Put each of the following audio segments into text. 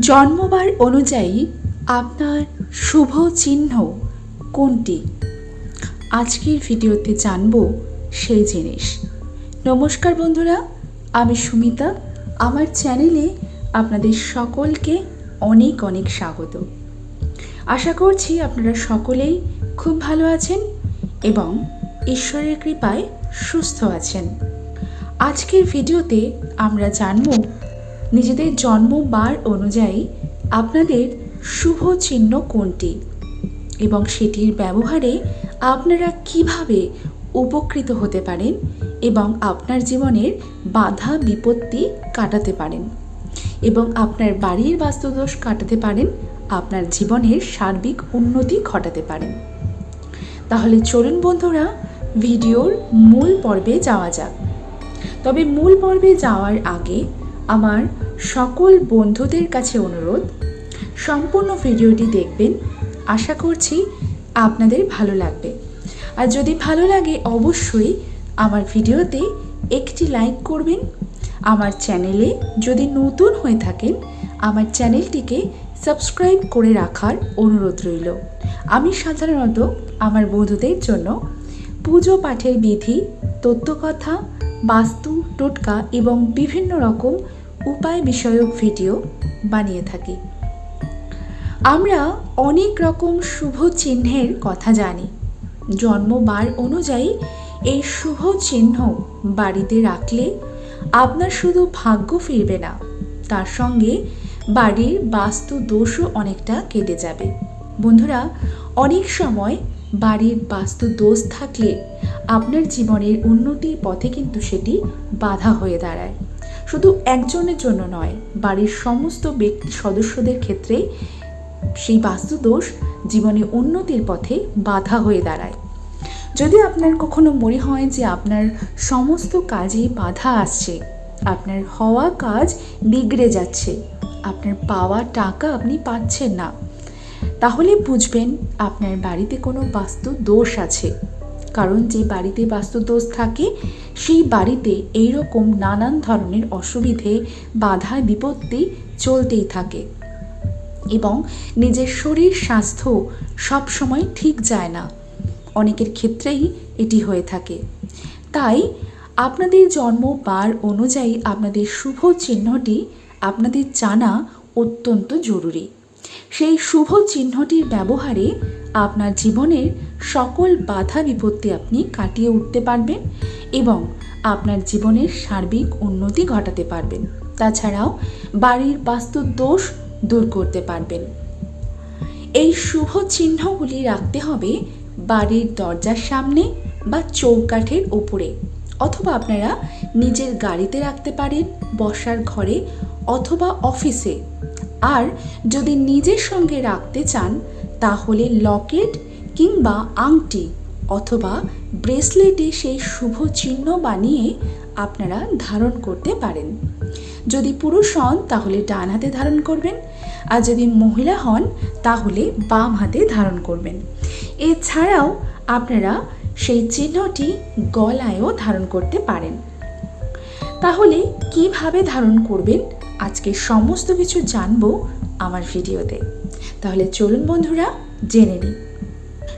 জন্মবার অনুযায়ী আপনার শুভ চিহ্ন কোনটি? আজকের ভিডিওতে জানব সেই জিনিস। নমস্কার বন্ধুরা, আমি সুমিতা। আমার চ্যানেলে আপনাদের সকলকে অনেক অনেক স্বাগত। আশা করছি আপনারা সকলেই খুব ভালো আছেন এবং ঈশ্বরের কৃপায় সুস্থ আছেন। আজকের ভিডিওতে আমরা জানব নিজেদের জন্মবার অনুযায়ী আপনাদের শুভ চিহ্ন কোনটি? এবং সেটির ব্যবহারে আপনারা কীভাবে উপকৃত হতে পারেন এবং আপনার জীবনের বাধা বিপত্তি কাটাতে পারেন? এবং আপনার বাড়ির বাস্তুদোষ কাটাতে পারেন, আপনার জীবনের সার্বিক উন্নতি ঘটাতে পারেন। তাহলে চলুন বন্ধুরা, ভিডিওর মূল পর্বে যাওয়া যাক। তবে মূল পর্বে যাওয়ার আগে আমার সকল বন্ধুদের কাছে অনুরোধ। সম্পূর্ণ ভিডিওটি দেখবেন। আশা করছি আপনাদের ভালো লাগবে। আর যদি ভালো লাগে, অবশ্যই আমার ভিডিওতে একটি লাইক করবেন। আমার চ্যানেলে যদি নতুন হয়ে থাকেন, আমার চ্যানেলটিকে সাবস্ক্রাইব করে রাখার অনুরোধ রইল। আমি সাধারণত আমার বন্ধুদের জন্য পুজো পাঠের বিধি তত্ত্বকথা বাস্তু টোটকা এবং বিভিন্ন রকম উপায় বিষয়ক ভিডিও বানিয়ে থাকি। আমরা অনেক রকম শুভ চিহ্নের কথা জানি। জন্মবার অনুযায়ী এই শুভ চিহ্ন বাড়িতে রাখলে আপনার শুধু ভাগ্য ফিরবে না, তার সঙ্গে বাড়ির বাস্তু দোষও অনেকটা কেটে যাবে। বন্ধুরা, অনেক সময় বাড়ির বাস্তু দোষ থাকলে আপনার জীবনের উন্নতির পথে কিন্তু সেটি বাধা হয়ে দাঁড়ায়। শুধু একজনের জন্য নয়, বাড়ির সমস্ত ব্যক্তি সদস্যদের ক্ষেত্রে সেই বাস্তুদোষ জীবনে উন্নতির পথে বাধা হয়ে দাঁড়ায়। যদি আপনার কখনো মনে হয় যে আপনার সমস্ত কাজেই বাধা আসছে, আপনার হওয়া কাজ বিগড়ে যাচ্ছে, আপনার পাওয়া টাকা আপনি পাচ্ছেন না, তাহলে বুঝবেন আপনার বাড়িতে কোনো বাস্তু দোষ আছে। কারণ যে বাড়িতে বাস্তুদোষ থাকে, সেই বাড়িতে এইরকম নানান ধরনের অসুবিধে, বাধা, বিপত্তি চলতেই থাকে। এবং নিজের শরীর স্বাস্থ্য সবসময় ঠিক যায় না। অনেকের ক্ষেত্রেই এটি হয়ে থাকে। তাই আপনাদের জন্ম বার অনুযায়ী আপনাদের শুভ চিহ্নটি আপনাদের জানা অত্যন্ত জরুরি। সেই শুভ চিহ্নটির ব্যবহারে আপনার জীবনের সকল বাধা বিপত্তি আপনি কাটিয়ে উঠতে পারবেন এবং আপনার জীবনের সার্বিক উন্নতি ঘটাতে পারবেন। তাছাড়াও বাড়ির বাস্তু দোষ দূর করতে পারবেন। এই শুভ চিহ্নগুলি রাখতে হবে বাড়ির দরজার সামনে বা চৌকাঠের ওপরে অথবা আপনারা নিজের গাড়িতে রাখতে পারেন, বসার ঘরে অথবা অফিসে। আর যদি নিজের সঙ্গে রাখতে চান তাহলে লকেট কিংবা আংটি অথবা ব্রেসলেটে সেই শুভ চিহ্ন বানিয়ে আপনারা ধারণ করতে পারেন। যদি পুরুষ হন, তাহলে ডান হাতে ধারণ করবেন। আর যদি মহিলা হন, তাহলে বাম হাতে ধারণ করবেন। এছাড়াও আপনারা সেই চিহ্নটি গলায়ও ধারণ করতে পারেন। তাহলে কীভাবে ধারণ করবেন? আজকে সমস্ত কিছু জানব আমার ভিডিওতে। তাহলে চলুন বন্ধুরা, জেনে নিই।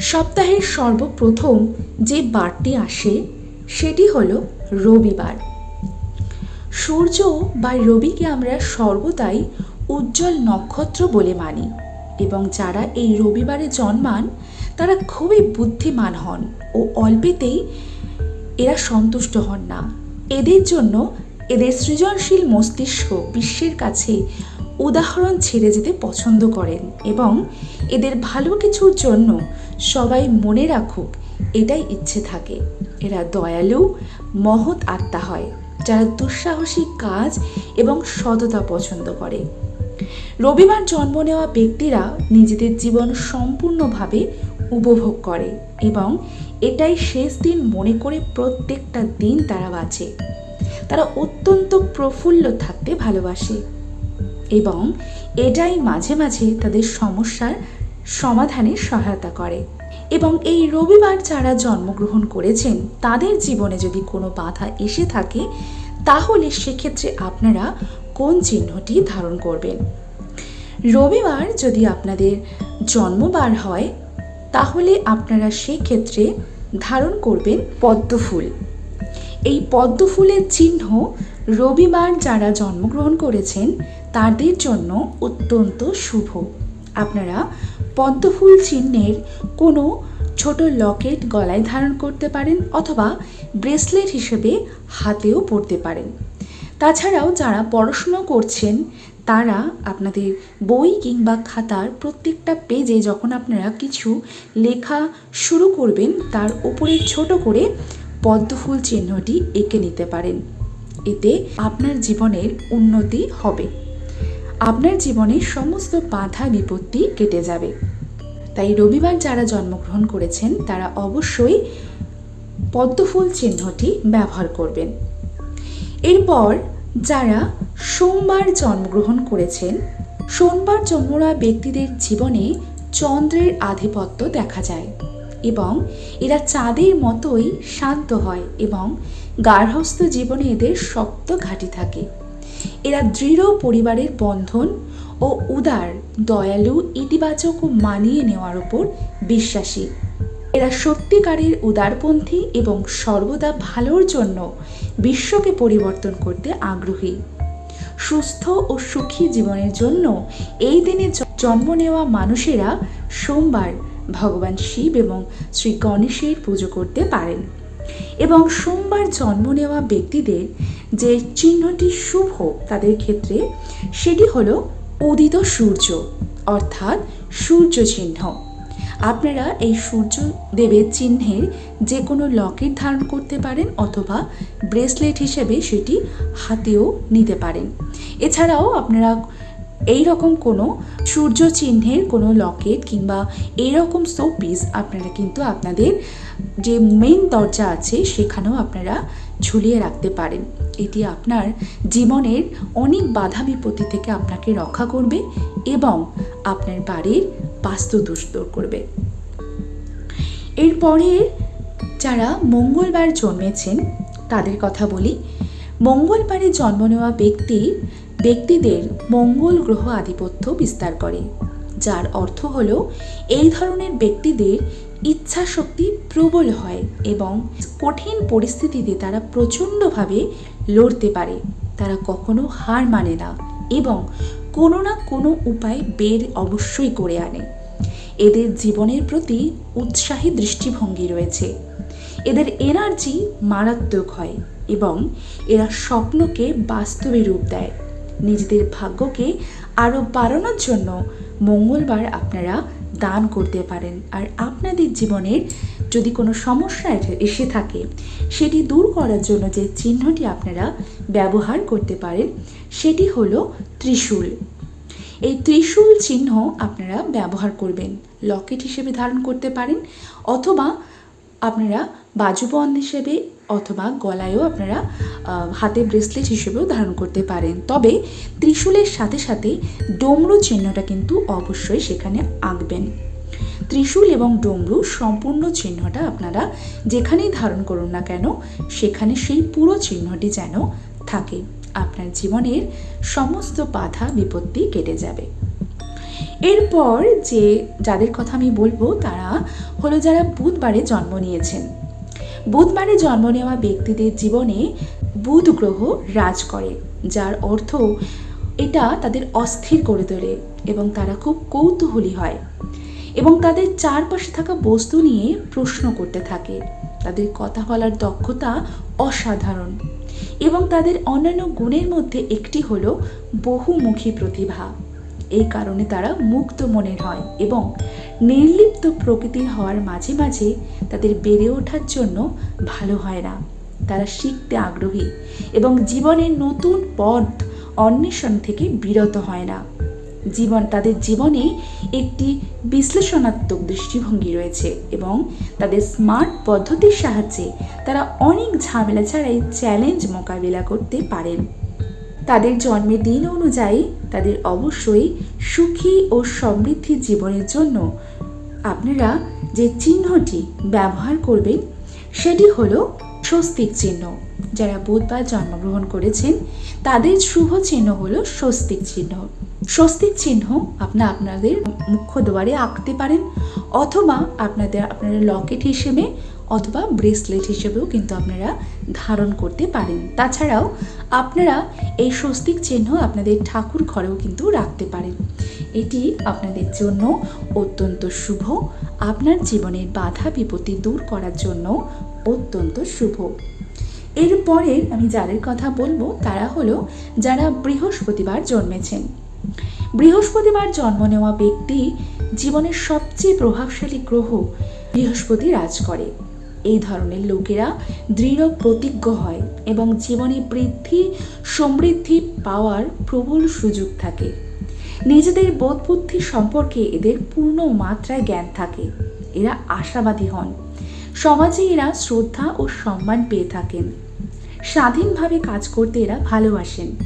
সপ্তাহের সর্বপ্রথম যে বারটি আসে, সেটি হলো রবিবার। সূর্য বা রবিকে আমরা সর্বদাই উজ্জ্বল নক্ষত্র বলে মানি এবং যারা এই রবিবারে জন্মান, তারা খুবই বুদ্ধিমান হন ও অল্পেতেই এরা সন্তুষ্ট হন না। এদের জন্য এদের সৃজনশীল মস্তিষ্ক বিশ্বের কাছে উদাহরণ ছেড়ে যেতে পছন্দ করেন এবং এদের ভালো কিছুর জন্য সবাই মনে রাখুক এটাই ইচ্ছে থাকে। এরা দয়ালু, মহৎ আত্মা হয়, যারা দুঃসাহসিক কাজ এবং সততা পছন্দ করে। রবিবার জন্ম নেওয়া ব্যক্তিরা নিজেদের জীবন সম্পূর্ণভাবে উপভোগ করে এবং এটাই শেষ দিন মনে করে প্রত্যেকটা দিন তারা বাঁচে। তারা অত্যন্ত প্রফুল্ল থাকতে ভালোবাসে। এবং এটাই মাঝে মাঝে তাদের সমস্যার সমাধানে সহায়তা করে। এবং এই রবিবার যারা জন্মগ্রহণ করেছেন, তাদের জীবনে যদি কোনো বাধা এসে থাকে, তাহলে সেক্ষেত্রে আপনারা কোন চিহ্নটি ধারণ করবেন? রবিবার যদি আপনাদের জন্মবার হয়, তাহলে আপনারা সেক্ষেত্রে ধারণ করবেন পদ্ম ফুল। এই পদ্ম ফুলের চিহ্ন রবিবার যারা জন্মগ্রহণ করেছেন তাদের জন্য অত্যন্ত শুভ। আপনারা পদ্মফুল চিহ্নের কোনো ছোট লকেট গলায় ধারণ করতে পারেন অথবা ব্রেসলেট হিসেবে হাতেও পরতে পারেন। তাছাড়াও যারা পড়াশুনো করছেন, তারা আপনাদের বই কিংবা খাতার প্রত্যেকটা পেজে যখন আপনারা কিছু লেখা শুরু করবেন, তার উপরে ছোট করে পদ্মফুল চিহ্নটি এঁকে নিতে পারেন। এতে আপনার জীবনের উন্নতি হবে। আপনার জীবনে সমস্ত বাধা বিপত্তি কেটে যাবে। তাই রবিবার যারা জন্মগ্রহণ করেছেন, তারা অবশ্যই পদ্মফুল চিহ্নটি ব্যবহার করবেন। এরপর যারা সোমবার জন্মগ্রহণ করেছেন, সোমবার জন্মরা ব্যক্তিদের জীবনে চন্দ্রের আধিপত্য দেখা যায় এবং এরা চাঁদের মতোই শান্ত হয় এবং গার্হস্থ জীবনে এদের শক্ত ঘাঁটি থাকে। এরা দৃঢ় পরিবারের বন্ধন ও উদার, দয়ালু, ইতিবাচক ও মানিয়ে নেওয়ার ওপর বিশ্বাসী। এরা সত্যিকারের উদারপন্থী এবং সর্বদা ভালোর জন্য বিশ্বকে পরিবর্তন করতে আগ্রহী। সুস্থ ও সুখী জীবনের জন্য এই দিনে জন্ম নেওয়া মানুষেরা সোমবার ভগবান শিব এবং শ্রী গণেশের পুজো করতে পারেন। এবং সোমবার জন্ম নেওয়া ব্যক্তিদের যে চিহ্নটি শুভ তাদের ক্ষেত্রে, সেটি হলো উদিত সূর্য, অর্থাৎ সূর্য চিহ্ন। আপনারা এই সূর্য দেবের চিহ্নের যে কোনো লকেট ধারণ করতে পারেন অথবা ব্রেসলেট হিসেবে সেটি হাতেও নিতে পারেন। এছাড়াও আপনারা এই রকম কোনো সূর্য চিহ্নের কোনো লকেট কিংবা এইরকম শোপিস আপনারা কিন্তু আপনাদের যে মেন দরজা আছে সেখানেও আপনারা ঝুলিয়ে রাখতে পারেন। এটি আপনার জীবনের অনেক বাধা বিপত্তি থেকে আপনাকে রক্ষা করবে এবং আপনার বাড়ির বাস্তু দুস্তর করবে। এরপরে যারা মঙ্গলবার জন্মেছেন, তাদের কথা বলি। মঙ্গলবারে জন্ম নেওয়া ব্যক্তি, ব্যক্তিদের মঙ্গল গ্রহ আধিপত্য বিস্তার করে, যার অর্থ হল এই ধরনের ব্যক্তিদের ইচ্ছা শক্তি প্রবল হয় এবং কঠিন পরিস্থিতিতে তারা প্রচণ্ডভাবে লড়তে পারে। তারা কখনো হার মানে না এবং কোনো না কোনো উপায় বের অবশ্যই করে আনে। এদের জীবনের প্রতি উৎসাহী দৃষ্টিভঙ্গি রয়েছে। এদের এনার্জি মারাত্মক হয় এবং এরা স্বপ্নকে বাস্তবে রূপ দেয়। নিজেদের ভাগ্যকে আরও বাড়ানোর জন্য মঙ্গলবার আপনারা দান করতে পারেন। আর আপনাদের জীবনের যদি কোনো সমস্যা এসে থাকে, সেটি দূর করার জন্য যে চিহ্নটি আপনারা ব্যবহার করতে পারেন, সেটি হলো ত্রিশূল। এই ত্রিশূল চিহ্ন আপনারা ব্যবহার করবেন। লকেট হিসেবে ধারণ করতে পারেন, অথবা আপনারা বাজুবন্ধ হিসেবে অথবা গলায়ও আপনারা হাতে ব্রেসলেট হিসেবেও ধারণ করতে পারেন। তবে ত্রিশূলের সাথে সাথে ডমরু চিহ্নটা কিন্তু অবশ্যই সেখানে আঁকবেন। ত্রিশূল এবং ডমরু সম্পূর্ণ চিহ্নটা আপনারা যেখানেই ধারণ করুন না কেন, সেখানে সেই পুরো চিহ্নটি যেন থাকে। আপনার জীবনের সমস্ত বাধা, বিপত্তি কেটে যাবে। এরপর যে যাদের কথা আমি বলব, তারা হলো যারা বুধবারে জন্ম নিয়েছেন। বুধবারে জন্ম নেওয়া ব্যক্তিদের জীবনে বুধ গ্রহ রাজ করে, যার অর্থ এটা তাদের অস্থির করে তোলে এবং তারা খুব কৌতূহলী হয় এবং তাদের চারপাশে থাকা বস্তু নিয়ে প্রশ্ন করতে থাকে। তাদের কথা বলার দক্ষতা অসাধারণ এবং তাদের অন্যান্য গুণের মধ্যে একটি হলো বহুমুখী প্রতিভা। এই কারণে তারা মুক্ত মনের হয় এবং নির্লিপ্ত প্রকৃতির হওয়ার মাঝে মাঝে তাদের বেড়ে ওঠার জন্য ভালো হয় না। তারা শিখতে আগ্রহী এবং জীবনের নতুন পথ অন্বেষণ থেকে বিরত হয় না। জীবন, তাদের জীবনে একটি বিশ্লেষণাত্মক দৃষ্টিভঙ্গি রয়েছে এবং তাদের স্মার্ট পদ্ধতির সাহায্যে তারা অনেক ঝামেলা ছাড়াই চ্যালেঞ্জ মোকাবিলা করতে পারেন। তাদের জন্মের দিন অনুযায়ী তাদের অবশ্যই সুখী ও সমৃদ্ধি জীবনের জন্য। আপনারা যে চিহ্নটি ব্যবহার করবেন, সেটি হলো স্বস্তিক চিহ্ন। যারা বুধবার জন্মগ্রহণ করেছেন, তাদের শুভ চিহ্ন হলো স্বস্তিক চিহ্ন। স্বস্তিক চিহ্ন আপনি আপনাদের মুখ্য দুয়ারে আঁকতে পারেন, অথবা আপনাদের আপনারা লকেট হিসেবে অথবা ব্রেসলেট হিসেবেও কিন্তু আপনারা ধারণ করতে পারেন। তাছাড়াও আপনারা এই স্বস্তিক চিহ্ন আপনাদের ঠাকুর ঘরেও কিন্তু রাখতে পারেন। এটি আপনাদের জন্য অত্যন্ত শুভ। আপনার জীবনের বাধা বিপত্তি দূর করার জন্য অত্যন্ত শুভ। এরপরে আমি যাদের কথা বলব, তারা হলো যারা বৃহস্পতিবার জন্মেছেন। বৃহস্পতিবার জন্ম নেওয়া ব্যক্তি জীবনের সবচেয়ে প্রভাবশালী গ্রহ বৃহস্পতি রাজ করে। এই ধরনের লোকেরা দৃঢ় প্রতিজ্ঞ হয় এবং জীবনে বৃদ্ধি, সমৃদ্ধি পাওয়ার প্রবল সুযোগ থাকে। নিজেদের বোধ বুদ্ধি সম্পর্কে এদের পূর্ণ মাত্রায় জ্ঞান থাকে। এরা আশাবাদী হন। সমাজে এরা শ্রদ্ধা ও সম্মান পেয়ে থাকেন। স্বাধীনভাবে কাজ করতে এরা ভালোবাসেন।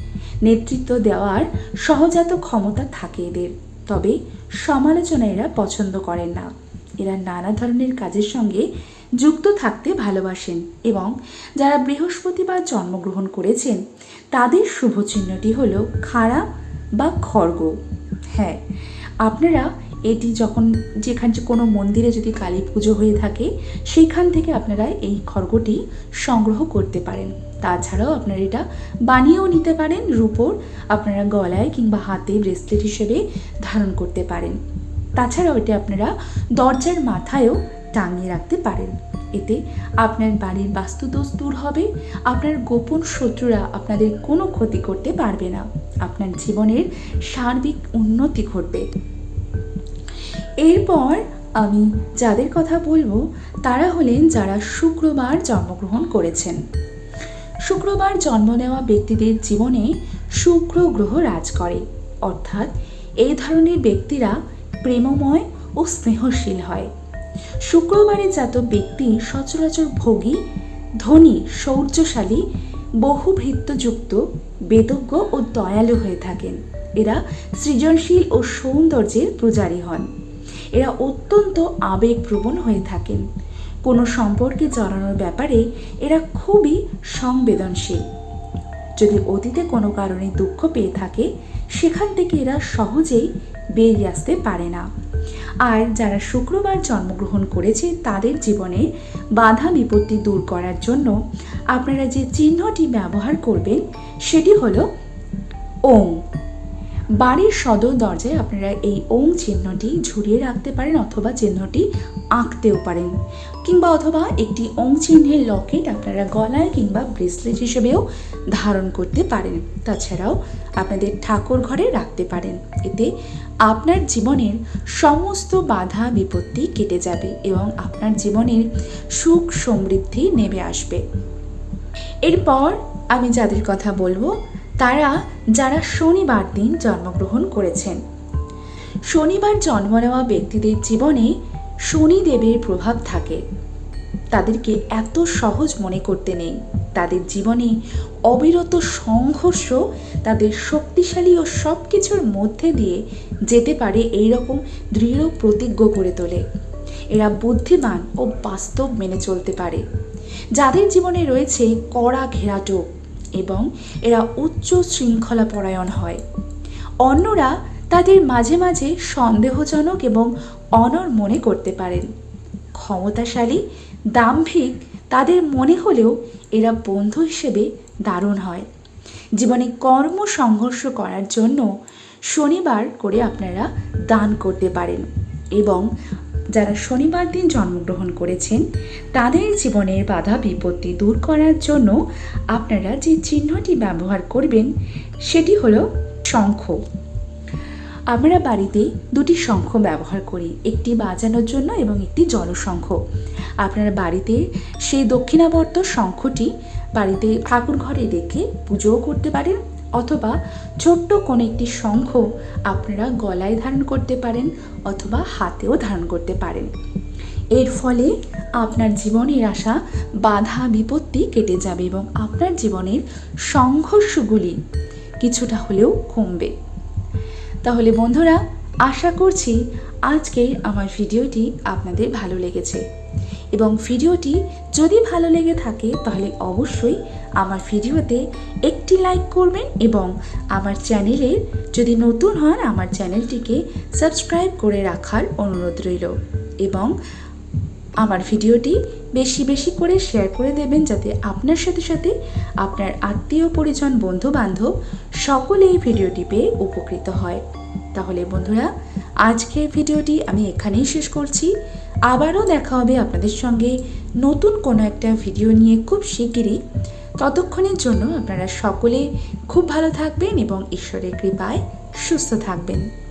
নেতৃত্ব দেওয়ার সহজাত ক্ষমতা থাকে এদের। তবে সমালোচনা এরা পছন্দ করেন না। এরা নানা ধরনের কাজের সঙ্গে যুক্ত থাকতে ভালোবাসেন এবং যারা বৃহস্পতিবার জন্মগ্রহণ করেছেন, তাদের শুভ চিহ্নটি হল খাড়া বা খড়গ হ্যাঁ আপনারা এটি যখন যেখানে কোনো মন্দিরে যদি কালী পুজো হয়ে থাকে সেইখান থেকে আপনারা এই খড়গটি সংগ্রহ করতে পারেন। তাছাড়াও আপনারা এটা বানিয়েও নিতে পারেন, রূপোর আপনারা গলায় কিংবা হাতে ব্রেসলেট হিসেবে ধারণ করতে পারেন। তাছাড়াও এটি আপনারা দরজার মাথায়ও টাঙিয়ে রাখতে পারেন। এতে আপনার বাড়ির বাস্তুদোষ দূর হবে, আপনার গোপন শত্রুরা আপনাদের কোনো ক্ষতি করতে পারবে না। আপনার জীবনের সার্বিক উন্নতি ঘটবে। এরপর আমি যাদের কথা বলব, তারা হলেন যারা শুক্রবার জন্মগ্রহণ করেছেন। শুক্রবার জন্ম নেওয়া ব্যক্তিদের জীবনে শুক্র গ্রহ রাজ করে। অর্থাৎ এই ধরনের ব্যক্তিরা প্রেমময় ও স্নেহশীল হয়। শুক্রবারে জাত ব্যক্তি সচরাচর ভোগী, ধনী, শৌর্যশালী বহুভৃত্তযুক্ত বেদজ্ঞ ও দয়ালু হয়ে থাকেন। এরা সৃজনশীল ও সৌন্দর্যের পূজারী হন। এরা অত্যন্ত আবেগপ্রবণ হয়ে থাকেন। কোনো সম্পর্কে জড়ানোর ব্যাপারে এরা খুবই সংবেদনশীল। যদি অতীতে কোনো কারণে দুঃখ পেয়ে থাকে, সেখান থেকে এরা সহজেই বেরিয়ে আসতে পারে না। আর যারা শুক্রবার জন্মগ্রহণ করেছে তাদের জীবনে বাধা বিপত্তি দূর করার জন্য আপনারা যে চিহ্নটি ব্যবহার করবেন সেটি হলো ওম বাড়ির সদর দরজায় আপনারা এই ওম চিহ্নটি ঝুলিয়ে রাখতে পারেন অথবা চিহ্নটি আঁকতেও পারেন। কিংবা অথবা একটি ওম চিহ্নের লকেট আপনারা গলায় কিংবা ব্রেসলেট হিসেবেও ধারণ করতে পারেন। তাছাড়াও আপনাদের ঠাকুর ঘরে রাখতে পারেন। এতে আপনার জীবনের সমস্ত বাধা বিপত্তি কেটে যাবে এবং আপনার জীবনের সুখ সমৃদ্ধি নেমে আসবে। এরপর আমি যাদের কথা বলব, তারা যারা শনিবার দিন জন্মগ্রহণ করেছেন। শনিবার জন্ম নেওয়া ব্যক্তিদের জীবনে শনিদেবের প্রভাব থাকে। তাদেরকে এত সহজ মনে করতে নেই। তাদের জীবনে অবিরত সংঘর্ষ, তাদের শক্তিশালী ও সব কিছুর মধ্যে দিয়ে যেতে পারে এই রকম দৃঢ় প্রতিজ্ঞ করে তোলে। এরা বুদ্ধিমান ও বাস্তব মেনে চলতে পারে। যাদের জীবনে রয়েছে কড়া ঘেরাটো এবং এরা উচ্চ শৃঙ্খলা পরায়ণ হয়। অন্যরা তাদের মাঝে মাঝে সন্দেহজনক এবং অনর মনে করতে পারেন। ক্ষমতাশালী দাম্ভিক তাদের মনে হলেও এরা বন্ধু হিসেবে দারুণ হয়। জীবনে কর্ম সংঘর্ষ করার জন্য শনিবার করে আপনারা দান করতে পারেন এবং যারা শনিবার দিন জন্মগ্রহণ করেছেন, তাদের জীবনের বাধা বিপত্তি দূর করার জন্য আপনারা যে চিহ্নটি ব্যবহার করবেন, সেটি হলো শঙ্খ। আমরা বাড়িতে দুটি শঙ্খ ব্যবহার করি, একটি বাজানোর জন্য এবং একটি জলশঙ্খ। আপনারা বাড়িতে সেই দক্ষিণাবর্ত শঙ্খটি বাড়িতে ঠাকুর ঘরে রেখে পুজোও করতে পারেন অথবা ছোট্ট কোনো একটি শঙ্খ আপনারা গলায় ধারণ করতে পারেন অথবা হাতেও ধারণ করতে পারেন। এর ফলে আপনার জীবনের আসা বাধা বিপত্তি কেটে যাবে এবং আপনার জীবনের সংঘর্ষগুলি কিছুটা হলেও কমবে। তাহলে বন্ধুরা, আশা করছি আজকের আমার ভিডিওটি আপনাদের ভালো লেগেছে। এবং ভিডিওটি যদি ভালো লেগে থাকে, তাহলে অবশ্যই আমার ভিডিওতে একটি লাইক করবেন এবং আমার চ্যানেলের যদি নতুন হন, আমার চ্যানেলটিকে সাবস্ক্রাইব করে রাখার অনুরোধ রইল। এবং আমার ভিডিওটি বেশি বেশি করে শেয়ার করে দেবেন যাতে আপনার সাথে সাথে আপনার আত্মীয়, পরিজন বন্ধু বান্ধব সকলে এই ভিডিওটি পেয়ে উপকৃত হয়। তাহলে বন্ধুরা আজকের ভিডিওটি আমি এখানেই শেষ করছি। আবারও দেখা হবে আপনাদের সঙ্গে নতুন কোনো একটা ভিডিও নিয়ে খুব শিগগিরই। ততক্ষণের জন্য আপনারা সকলে খুব ভালো থাকবেন এবং ঈশ্বরের কৃপায় সুস্থ থাকবেন।